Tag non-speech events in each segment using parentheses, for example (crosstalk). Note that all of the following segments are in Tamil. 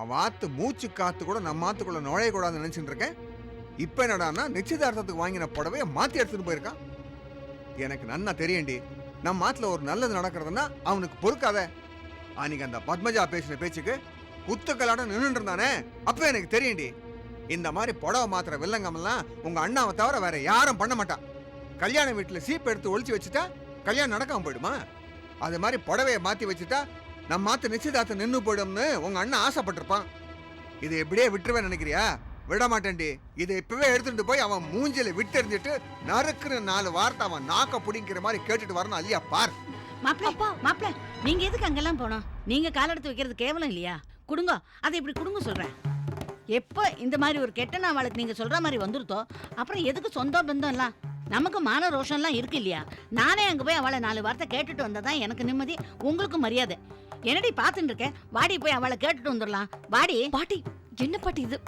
அவன் மூச்சு காத்து கூட நம்ம ஆத்துக்குள்ள நுழையக்கூடாதுன்னு நினைச்சிட்டு இருக்கேன். இப்ப என்னடான்னா நிச்சயதார்த்தத்துக்கு வாங்கின புடவைய மாத்தி எடுத்துட்டு போயிருக்கான். எனக்கு நன்னா தெரியண்டி நம்ம ஆத்துல ஒரு நல்லது நடக்கிறதுன்னா அவனுக்கு பொறுக்காத. அன்னைக்கு அந்த பத்மஜா பேசின பேச்சுக்கு குத்துக்கலாட நின்றுட்டு இருந்தானே. அப்ப எனக்கு தெரியும்டி. இந்த மாதிரி புடவை மாத்திர வில்லங்கமெல்லாம் உங்க அண்ணாவை தவிர வேற யாரும் பண்ண மாட்டான். கல்யாண வீட்டுல சீப் எடுத்து ஒழிச்சு வச்சுட்டா கல்யாணம் நடக்காம போயிடுமா? அது மாதிரி புடவைய மாத்தி வச்சுட்டா நம்ம மாத்து நிச்சயதார்த்தம் நின்று போயிடும்னு உங்க அண்ணன் ஆசைப்பட்டிருப்பான். இதை எப்படியே விட்டுருவேன் நினைக்கிறியா? விட மாட்டேன்டி. இதை இப்பவே எடுத்துட்டு போய் அவன் மூஞ்சில விட்டெறிஞ்சிட்டு நறுக்குற நாலு வார்த்தை அவன் நாக்க பிடிங்கிற மாதிரி கேட்டுட்டு வரணும் இல்லையா பார். மாப்பிள்ள மாப்பிள்ள நீங்க எதுக்கு அங்கெல்லாம் போனோம்? நீங்க கால் எடுத்து வைக்கிறது கேவலம் இல்லையா? குடுங்க அதை இப்படி குடுங்க சொல்றேன். எப்போ இந்த மாதிரி ஒரு கெட்ட நாவலுக்கு நீங்க சொல்ற மாதிரி வந்துருத்தோ அப்புறம் எதுக்கு சொந்த பந்தம் எல்லாம் நமக்கு மான ரோஷம்லாம் இருக்கு இல்லையா? நானே அங்க போய் அவளை நாலு வார்த்தை கேட்டுட்டு வந்ததான் எனக்கு நிம்மதி உங்களுக்கு மரியாதை. என்னடி பார்த்துட்டு இருக்கேன்? வாடி போய் அவளை கேட்டுட்டு வந்துடலாம். வாடி. பாட்டி என்ன பாட்டி இது?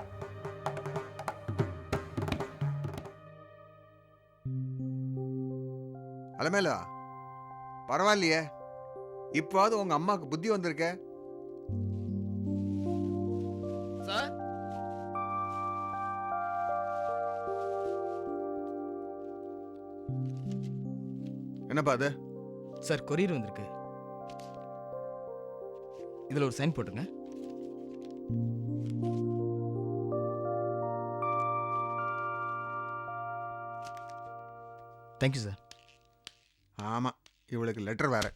அலமேலா பரவாயில்லையே. இப்போது உங்க அம்மாவுக்கு புத்தி வந்திருக்க? சார் என்னப்பா அது? சார் கொரியர் வந்திருக்கு. இதுல ஒரு சைன் போட்டுருங்க. தேங்க்யூ சார் ஆமா இவளுக்கு லெட்டர் வேற.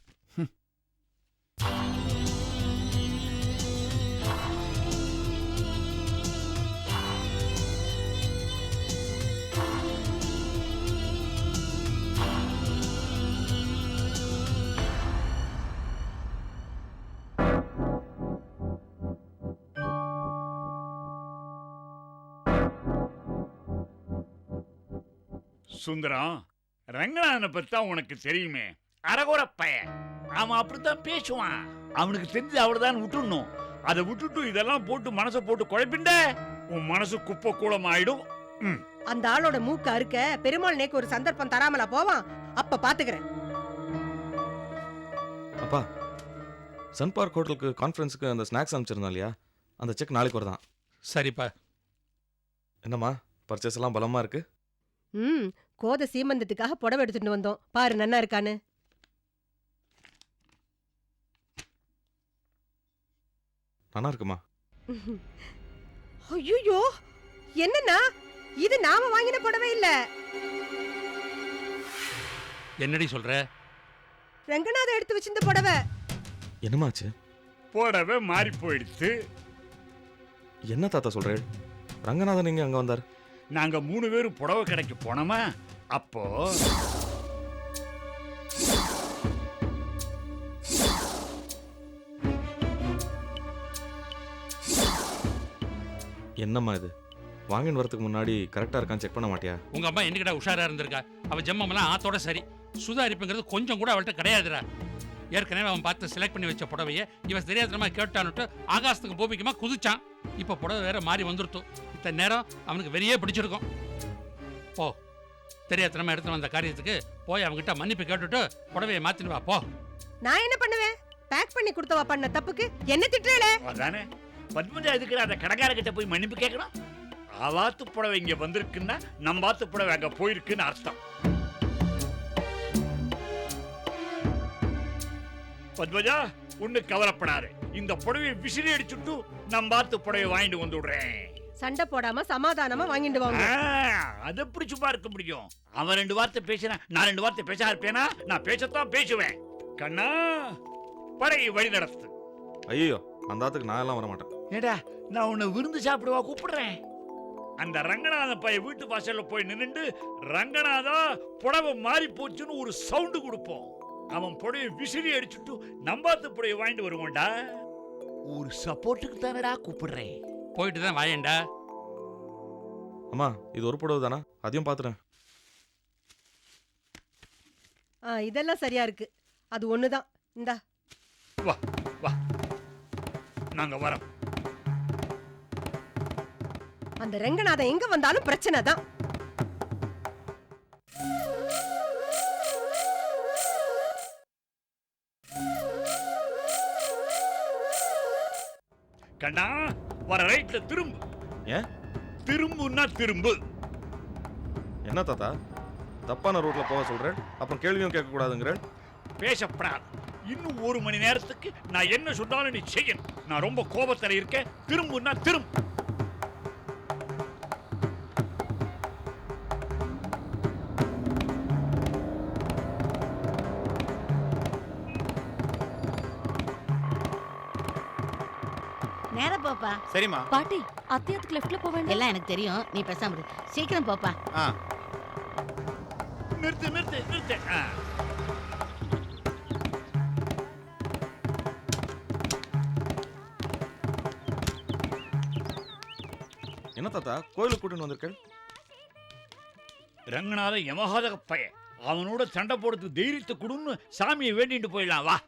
சுந்தரம் ரங்கநாதனை பத்தி தான் உனக்கு தெரியுமே. பையன். அவன் அப்படித்தான் பேசுவான். அவனுக்கு தெரிஞ்சு அவ்வளவுதான் விட்டுடணும். அதை விட்டுட்டு இதெல்லாம் போட்டு மனசை போட்டு குழப்பிண்ட உன் மனசு குப்பை கூலம் ஆயிடும். ம். அந்த ஆளோட மூக்கு அறுக்க பெருமாள் நேக்கு ஒரு சந்தர்ப்பம் தராமலா போவான்? அப்ப பாத்துக்கிறேன். அப்பா சன் பார்க் ஹோட்டலுக்கு கான்ஃபரன்ஸுக்கு அந்த ஸ்நாக்ஸ் அனுப்பிச்சிருந்தோம் இல்லையா? அந்த செக் நாளைக்கு வருதான். சரிப்பா. என்னம்மா பர்ச்சேஸ் எல்லாம் பலமா இருக்கு? ம் கோத சீமந்தத்துக்காக புடவை எடுத்துட்டு வந்தோம். பாரு நன்னா இருக்கான்னு. நல்லா இருக்குமா? ஐயோ என்னன்னா இது நாம வாங்கின புடவை இல்ல. என்னடி சொல்ற? ரங்கநாதன் எடுத்து வச்சிருந்த புடவை. என்னமாச்சு? புடவை மாறி போயிடுச்சு. என்ன தாத்தா சொல்றேன் ரங்கநாதன் இங்க அங்க வந்தார்? நாங்க மூணு பேரும் புடவை கடைக்கு போனோமா? அப்போ என்னம்மா இது? வாங்கின்னு வரதுக்கு முன்னாடி கரெக்டா இருக்கான்னு செக் பண்ண மாட்டியா? உங்க அம்மா என்னக்கிட்ட உஷாரா இருந்திருக்கா? அவ ஜெம்மமெல்லாம் ஆத்தோட சரி. சுதாரிப்புங்கிறது கொஞ்சம் கூட அவள்கிட்ட கிடையாதுடா. ஏற்கனவே அவன் பார்த்து செலக்ட் பண்ணி வச்ச புடவைய இவன் தெரியாதனமா கேட்டான்னுட்டு ஆகாசத்துக்கு பூமிக்குமா குதிச்சான். இப்போ புடவை வேற மாறி வந்துருத்து. இத்தனை நேரம் அவனுக்கு வெளியே பிடிச்சிருக்கும். போ. தெரியாதனமா எடுத்து வந்த காரியத்துக்கு போய் அவன்கிட்ட மன்னிப்பு கேட்டுட்டு புடவையை மாத்தின்னு வா போ. நான் என்ன பண்ணுவேன்? பேக் பண்ணி கொடுத்தவா பண்ண தப்புக்கு? என்ன திட்டுறே அதானே? பத்மஜா எதுக்குற அந்த கடைக்காரர்கிட்ட போய் மன்னிப்பு கேட்கணும்? அவாத்து புடவை இங்க வந்திருக்குன்னா நம்ம ஆத்து புடவை அங்க போயிருக்குன்னு அர்த்தம். பத்மஜா ஒண்ணு கவலைப்படாது. இந்த புடவையை விசிறி அடிச்சுட்டு நம்ம ஆத்து புடவை வாங்கிட்டு வந்து விடுறேன் சண்டை போடாம சமாதானமா வாங்கிட்டு வாங்க. அது எப்படி சும்மா இருக்க முடியும். அவன் ரெண்டு வார்த்தை பேசினா நான் ரெண்டு வார்த்தை பேச இருப்பேனா நான் பேசத்தான் பேசுவேன். கண்ணா படையை வழி நடத்து. ஐயோ அந்த ஆத்துக்கு நான் எல்லாம் வர மாட்டேன் ஏடா நான் உன்னை விருந்து சாப்பிடுவா கூப்பிடுறேன். அந்த ரங்கநாத பைய வீட்டு வாசல்ல போய் நின்னுட்டு ரங்கநாதா புடவை மாறி போச்சுன்னு ஒரு சவுண்டு கொடுப்போம். அவன் புடவை விசிறி அடிச்சுட்டு நம்பாத்து புடவை வாங்கிட்டு வருவோம்டா. ஒரு சப்போர்ட்டுக்கு தானடா கூப்பிடுறேன். போயிட்டு தான் வாயேன்டா அம்மா இது ஒரு புடவை தானா? அதையும் பாத்துறேன். ஆ இதெல்லாம் சரியா இருக்கு. அது ஒண்ணுதான். இந்தா. வா வா. நாங்க வரோம். அந்த ரங்கநாதன் எங்க வந்தாலும் பிரச்சனை தான். கண்ணா வர ரைட்ல திரும்பு. ஏன் திரும்புன்னா திரும்பு. என்ன தாத்தா? தப்பான ரூட்ல போக சொல்றேன் அப்புறம் கேள்வியும் கேட்க கூடாதுங்கிறேன் பேசப்படாது. இன்னும் ஒரு மணி நேரத்துக்கு நான் என்ன சொன்னாலும் நீ செய்யணும். நான் ரொம்ப கோபத்துல இருக்கேன். திரும்புன்னா திரும்பு. சரிம்மா. பாட்டி அத்தியத்துக்கு லெஃப்ட்ல போக வேண்டாம். எல்லாம் எனக்கு தெரியும். நீ பேசாம இரு. சீக்கிரம் போப்பா. ஆ. நிறுத்து நிறுத்து நிறுத்து. ஆ. என்ன தாத்தா கோயிலுக்கு கூட்டின்னு வந்திருக்கேன்? ரங்கநாத யமகாத பையன். அவனோட சண்டை போடுறதுக்கு தைரியத்தை கொடுன்னு சாமியை வேண்டிட்டு போயிடலாம். வா.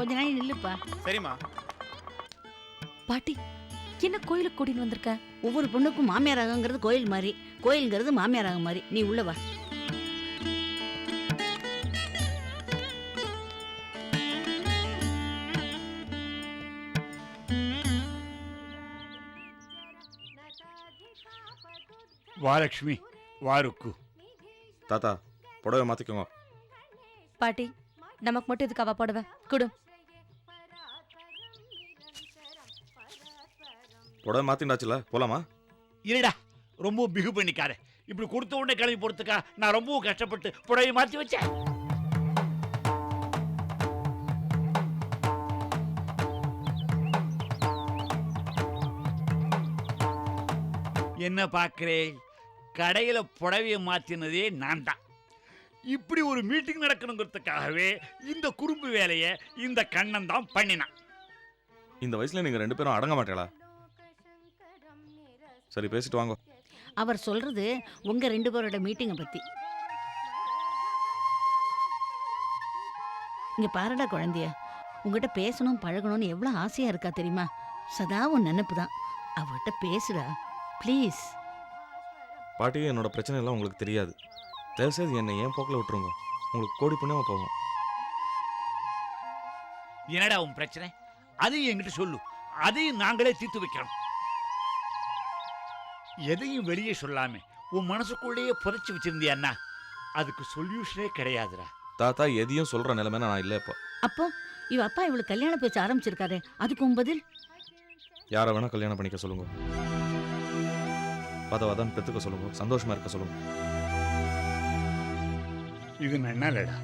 கொஞ்ச நாள் நில்லுப்பா. சரிம்மா. பாட்டி என்ன கோயிலுக்கு கூட்டின்னு வந்திருக்க? ஒவ்வொரு பொண்ணுக்கும் மாமியார் ஆகுங்கிறது கோயில் மாதிரி. கோயில்ங்கிறது மாமியார் ஆகும் மாதிரி. நீ உள்ள வா. வா லக்ஷ்மி. வா ருக்கு. தாத்தா புடவை மாத்திக்கோங்க. பாட்டி நமக்கு மட்டும் இதுக்கு அவ போடுவ? குடு. புடவை மாத்திண்டாச்சுல போலாமா? இருடா ரொம்ப பிகு பண்ணிக்காத. இப்படி கொடுத்த உடனே கிளம்பி போறதுக்கா நான் ரொம்பவும் கஷ்டப்பட்டு புடவை மாத்தி வச்சேன். என்ன பார்க்கிறேன் கடையில புடவைய மாத்தினதே நான் தான். இப்படி ஒரு மீட்டிங் நடக்கணுங்கிறதுக்காகவே இந்த குறும்பு வேலையை இந்த கண்ணன் தான் பண்ணினான். இந்த வயசுல நீங்க ரெண்டு பேரும் அடங்க மாட்டேளா சரி பேசிட்டு வாங்க. அவர் சொல்றது உங்க ரெண்டு பேரோட மீட்டிங்கை பத்தி. இங்க பாருடா குழந்தைய. உங்ககிட்ட பேசணும் பழகணும்னு எவ்வளவு ஆசையா இருக்கா தெரியுமா? சதா உன் நினைப்பு தான். அவகிட்ட பேசுடா ப்ளீஸ். பாட்டி என்னோட பிரச்சனை எல்லாம் உங்களுக்கு தெரியாது. தயவுசெய்து என்னை ஏன் போக்கில் விட்டுருங்க? உங்களுக்கு கோடி புண்ணியமா போகும். என்னடா உன் பிரச்சனை? அதையும் என்கிட்ட சொல்லு. அதையும் நாங்களே தீர்த்து வைக்கிறோம் எதையும் வெளியே சொல்லாம உன் மனசுக்குள்ளேயே புதைச்சு வச்சிருந்தியான்னா அதுக்கு சொல்யூஷனே கிடையாதுடா. தாத்தா எதையும் சொல்ற நிலைமை நான் இல்லை இப்போ. அப்போ இவ அப்பா இவளுக்கு கல்யாணம் பேச ஆரம்பிச்சிருக்காரு அதுக்கு உன் பதில்? யாரை வேணா கல்யாணம் பண்ணிக்க சொல்லுங்க. பதவாதான் பெத்துக்க சொல்லுங்க. சந்தோஷமா இருக்க சொல்லுங்க. இது நன்னாலடா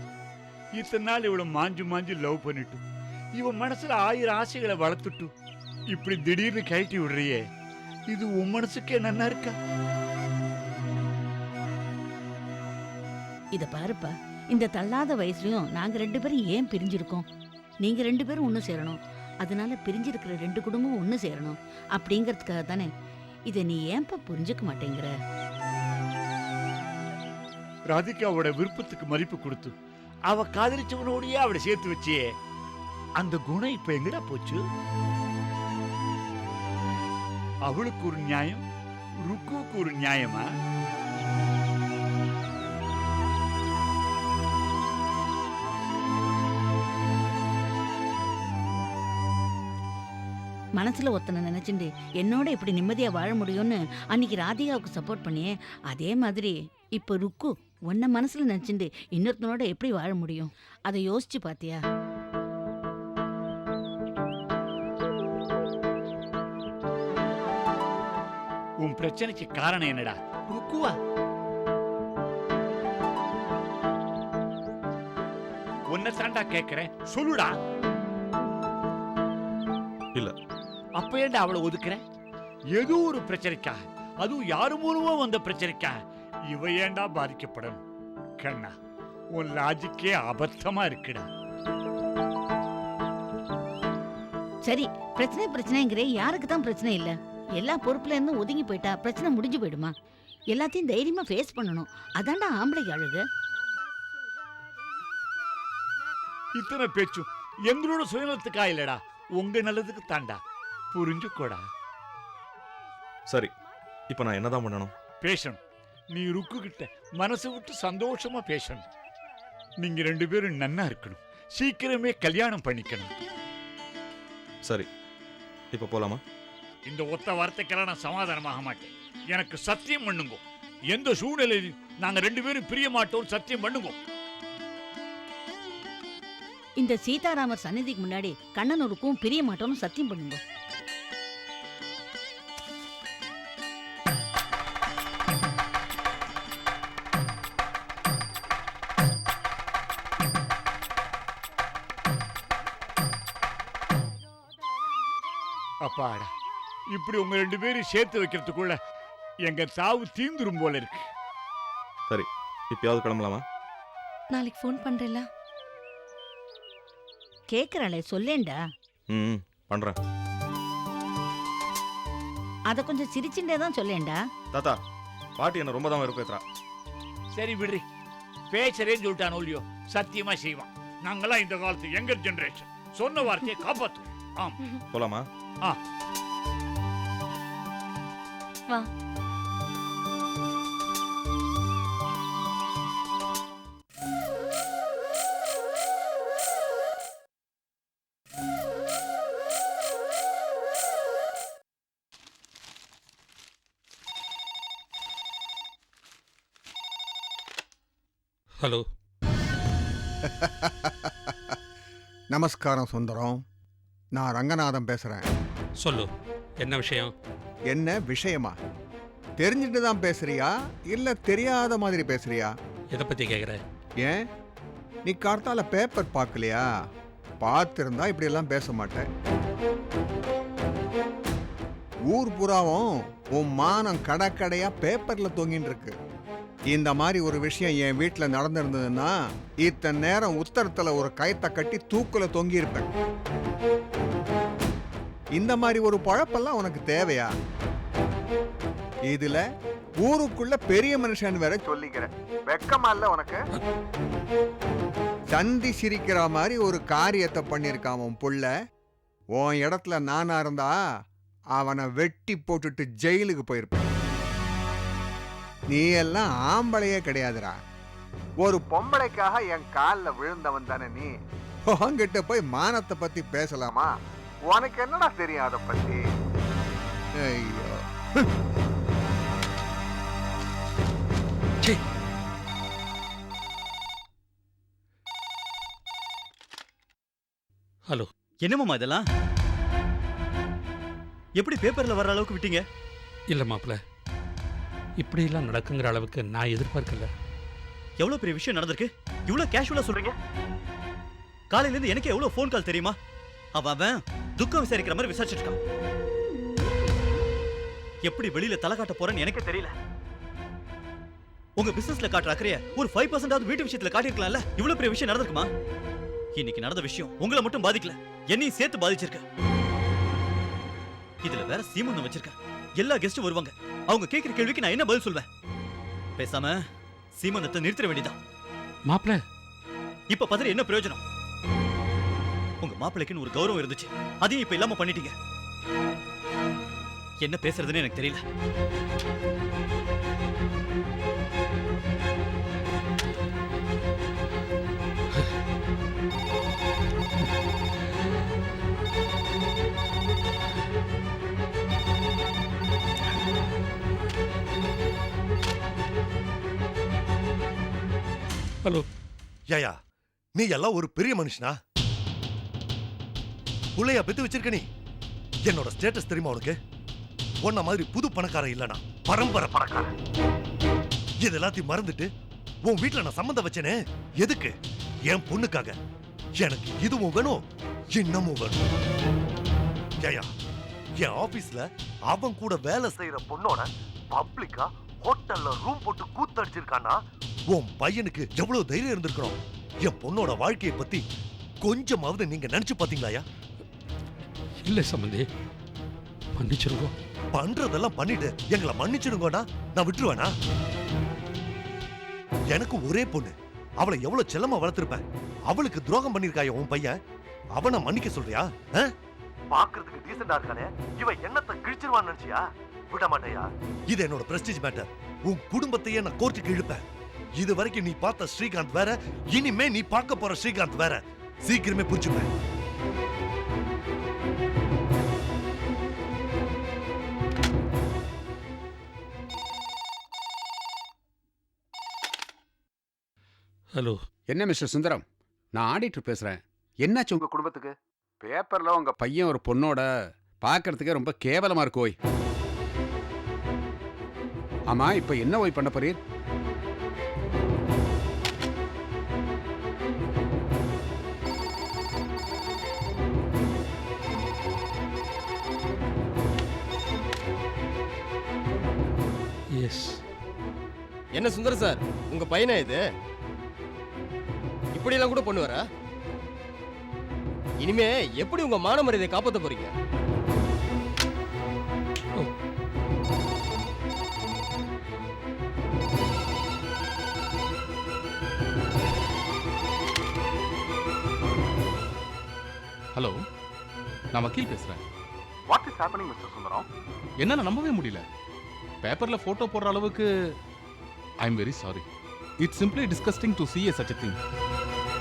இத்தனை நாள் இவளை மாஞ்சு மாஞ்சு லவ் பண்ணிட்டு இவன் மனசுல ஆயிரம் ஆசைகளை வளர்த்துட்டு இப்படி திடீர்னு கழட்டி விடுறியே. இது உன் மனசுக்கே நன்னா இருக்கா? இத பாருப்பா இந்த தள்ளாத வயசுலயும் நாங்க ரெண்டு பேரும் ஏன் பிரிஞ்சிருக்கோம்? நீங்க ரெண்டு பேரும் ஒண்ணு சேரணும். அதனால பிரிஞ்சிருக்கிற ரெண்டு குடும்பமும் ஒண்ணு சேரணும். அப்படிங்கறதுக்காக தானே இதை நீ ஏன்பா புரிஞ்சுக்க மாட்டேங்கிற? ராதிகாவோட விருப்பத்துக்கு மதிப்பு கொடுத்து அவ காதலிச்சவனோடயே அவளை சேர்த்து வச்சியே. அந்த குணம் இப்ப எங்கடா போச்சு? அவளுக்கு ஒரு நியாயம் ருக்குவுக்கு ஒரு நியாயமா? மனசுல ஒருத்தனை நினைச்சுண்டு என்னோட இப்படி நிம்மதியா வாழ முடியும்னு அன்னைக்கு ராதிகாவுக்கு சப்போர்ட் பண்ணியே அதே மாதிரி இப்ப ருக்கு உன்னை மனசுல நினைச்சுண்டு இன்னொருத்தனோட எப்படி வாழ முடியும்? அதை யோசிச்சு பாத்தியா? உன் பிரச்சனைக்கு காரணம் என்னடா? ருக்குவா? உன்னை தாண்டா கேக்குறேன். சொல்லுடா. இல்ல. அப்ப ஏன்டா அவளை ஒதுக்குற? ஏதோ ஒரு பிரச்சனைக்காக. அதுவும் யாரு மூலமா வந்த பிரச்சனைக்காக. இவ ஏன்டா பாதிக்கப்படணும் கண்ணா உன் லாஜிக்கே அபத்தமா இருக்குடா. சரி பிரச்சனை பிரச்சனைங்கிறே யாருக்கு தான் பிரச்சனை இல்ல? எல்லா பொறுப்புல இருந்தும் ஒதுங்கி போயிட்டா பிரச்சனை முடிஞ்சு போயிடுமா? எல்லாத்தையும் தைரியமா ஃபேஸ் பண்ணணும். அதான்டா ஆம்பளை அழுகு. இத்தனை பேச்சும் எங்களோட சுயநலத்துக்கா இல்லடா? உங்க நல்லதுக்கு தாண்டா புரிஞ்சுக்கோடா. சரி இப்போ நான் என்னதான் பண்ணணும்? பேசணும். நீ ருக்கு கிட்ட மனசு விட்டு சந்தோஷமா பேசணும். நீங்க ரெண்டு பேரும் நன்னா இருக்கணும். சீக்கிரமே கல்யாணம் பண்ணிக்கணும். சரி இப்போ போலாமா? இந்த ஒத்த வார்த்தைக்கெல்லாம் நான் சமாதானமாக மாட்டேன். எனக்கு சத்தியம் பண்ணுங்க. எந்த சூழ்நிலையிலும் நாங்க ரெண்டு பேரும் பிரிய மாட்டோம் சத்தியம் பண்ணுங்க. இந்த சீதாராமர் சந்நிதிக்கு முன்னாடி கண்ணனூருக்கும் பிரிய மாட்டோம்னு சத்தியம் பண்ணுங்க. அப்பாடா. இப்படி உங்க ரெண்டு பேரும் சேர்த்து வைக்கிறதுக்குள்ள எங்க தாவு தீந்துரும் போல இருக்கு. சரி இப்பயாவது கிளம்பலாமா? நாளைக்கு ஃபோன் பண்றேன்ல. கேக்குறாளே சொல்லேன்டா. ம் பண்ணுறேன் அத கொஞ்சம் சிரிச்சுட்டே தான் சொல்லேன்டா. தாத்தா பாட்டி என்ன ரொம்ப தான் வெறுப்பேத்துறா. சரி விடுறி. பேசுறேன்னு சொல்லிட்டானோ இல்லையோ சத்தியமா செய்வான். நாங்கெல்லாம் இந்த காலத்து யங்கர் ஜெனரேஷன் சொன்ன வார்த்தையை காப்பாத்துவோம். ஆம். போலாமா? வா. ஹலோ. (laughs) நமஸ்காரம் சுந்தரம். நான் ரங்கநாதன் பேசுறேன். சொல்லு. என்ன விஷயம்? என்ன விஷயமா? தெரிஞ்சுட்டு தான் பேசுறியா? இல்ல தெரியாத மாதிரி பேசுறியா? எதை பத்தி கேக்குற? ஏன்? நீ கார்த்தால பேப்பர் பார்க்கலையா பார்த்திருந்தா இப்படி எல்லாம் பேச மாட்டேன். ஊர் புறாவும் உன் மானம் கடக்கடையா பேப்பர்ல தொங்கின்னு இருக்கு இந்த மாதிரி ஒரு விஷயம் என் வீட்டில் நடந்திருந்ததுன்னா இத்தனை நேரம் உத்தரத்துல ஒரு கயத்தை கட்டி தூக்குல தொங்கி இருப்பேன் இந்த மாதிரி ஒரு பழப்பெல்லாம் உனக்கு தேவையா? இதுல ஊருக்குள்ள பெரிய மனுஷன் வேற சொல்லிக்கிறேன். வெக்கமா இல்ல உனக்கு? சந்தி சிரிக்கிற மாதிரி ஒரு காரியத்தை பண்ணியிருக்கான் உன் புள்ள. உன் இடத்துல நானா இருந்தா அவனை வெட்டி போட்டுட்டு ஜெயிலுக்கு போயிருப்பேன் நீ எல்லாம் ஆம்பளையே கிடையாதுடா. ஒரு பொம்பளைக்காக என் காலில் விழுந்தவன் தானே நீ. உங்ககிட்ட போய் மானத்தை பத்தி பேசலாமா? உனக்கு என்னடா தெரியும் அதை பத்தி? ஐயோ. ஹலோ என்னமாமா இதெல்லாம்? எப்படி பேப்பர்ல வர்ற அளவுக்கு விட்டீங்க? இல்ல மாப்பிள இப்படியெல்லாம் நடக்குங்கிற அளவுக்கு நான் எதிர்பார்க்கல. எவ்வளவு பெரிய விஷயம் நடந்திருக்கு? இவ்வளவு கேஷுவலா சொல்றீங்க? காலையில இருந்து எனக்கு எவ்வளவு ஃபோன் கால் தெரியுமா? அவன் துக்கம் விசாரிக்கிற மாதிரி விசாரிச்சுட்டு இருக்கான். எப்படி வெளியில தலை காட்ட போறேன்னு எனக்கு தெரியல. உங்க பிசினஸ்ல காட்டுற அக்கறைய ஒரு ஃபைவ் பர்சன்டாவது வீட்டு விஷயத்துல காட்டிருக்கலாம்ல இவ்வளவு பெரிய விஷயம் நடந்திருக்குமா? இன்னைக்கு நடந்த விஷயம் உங்களை மட்டும் பாதிக்கல. என்னையும் சேர்த்து பாதிச்சிருக்கு. இதுல வேற சீமந்தம் வச்சிருக்கேன் எல்லா கெஸ்டும் வருவாங்க. அவங்க கேட்கிற கேள்விக்கு நான் என்ன பதில் சொல்வேன்? பேசாம சீமந்தத்தை நிறுத்திட வேண்டியதான் மாப்பிள. இப்ப பதறி என்ன பிரயோஜனம்? உங்க மாப்பிள்ளைக்குன்னு ஒரு கௌரவம் இருந்துச்சு. அதையும் இப்ப இல்லாம பண்ணிட்டீங்க. என்ன பேசுறதுன்னு எனக்கு தெரியல. ஹலோ. ஏயா நீ எல்லாம் ஒரு பெரிய மனுஷனா? புள்ளையா பெத்து வச்சிருக்க நீ. என்னோட ஸ்டேட்டஸ் தெரியுமா உனக்கு? உன்ன மாதிரி புது பணக்காரன் இல்லனா பரம்பரை பணக்காரன். இது எல்லாத்தையும் மறந்துட்டு உன் வீட்டுல நான் சம்மந்தம் வச்சேனே. எதுக்கு? என் பொண்ணுக்காக. எனக்கு இதுவும் வேணும் இன்னமும் வேணும். ஜெயா என் ஆபீஸ்ல அவன் கூட வேலை செய்யற பொண்ணோட பப்ளிக்கா ஹோட்டல்ல ரூம் போட்டு கூத்தடிச்சிருக்கானா உன் பையனுக்கு எவ்வளவு தைரியம் இருந்திருக்கணும்? என் பொண்ணோட வாழ்க்கையை பத்தி கொஞ்சமாவது நீங்க நினைச்சு பாத்தீங்களாயா இல்ல சம்பந்தி. மன்னிச்சிருக்கோம் பண்றதெல்லாம் பண்ணிட்டு எங்களை மன்னிச்சிடுங்கடா. நான் விட்டுருவேனா? எனக்கு ஒரே பொண்ணு. அவளை எவ்வளவு செல்லமா வளர்த்திருப்பேன். அவளுக்கு துரோகம் பண்ணிருக்காய உன் பையன். அவனை மன்னிக்க சொல்றியா? ஆ? பாக்குறதுக்கு டீசெண்டா இருக்கானே. இவன் என்னத்தை கிழிச்சிருவான்னு நினைச்சியா? விட மாட்டேயா? இது என்னோட பிரஸ்டீஜ் மேட்டர் உன் குடும்பத்தையே நான் கோர்ட்டுக்கு இழுப்பேன். இது வரைக்கும் நீ பார்த்த ஸ்ரீகாந்த் வேற. இனிமே நீ பார்க்க போற ஸ்ரீகாந்த் வேற. சீக்கிரமே புரிஞ்சுப்பேன். ஹலோ. என்ன மிஸ்டர் சுந்தரம்? நான் ஆடிட்டர் பேசுறேன். என்னாச்சு உங்க குடும்பத்துக்கு? பேப்பர்ல உங்க பையன் ஒரு பொண்ணோட பார்க்கறதுக்கே ரொம்ப கேவலமா இருக்கு ஓய். ஆமா இப்ப என்ன ஓய் பண்ண போறீர்? எஸ் என்ன சுந்தர் சார்? உங்க பையனா இது? இப்படியெல்லாம் கூட பண்ணுவாரா? இனிமே எப்படி உங்க மான மரியாதையை காப்பாத்த போறீங்க? ஹலோ நான் வக்கீல் பேசுறேன். What is happening Mister Sundaram என்னால நம்பவே முடியல. பேப்பர்ல போட்டோ போடுற அளவுக்கு I am very sorry it's simply disgusting to see a such a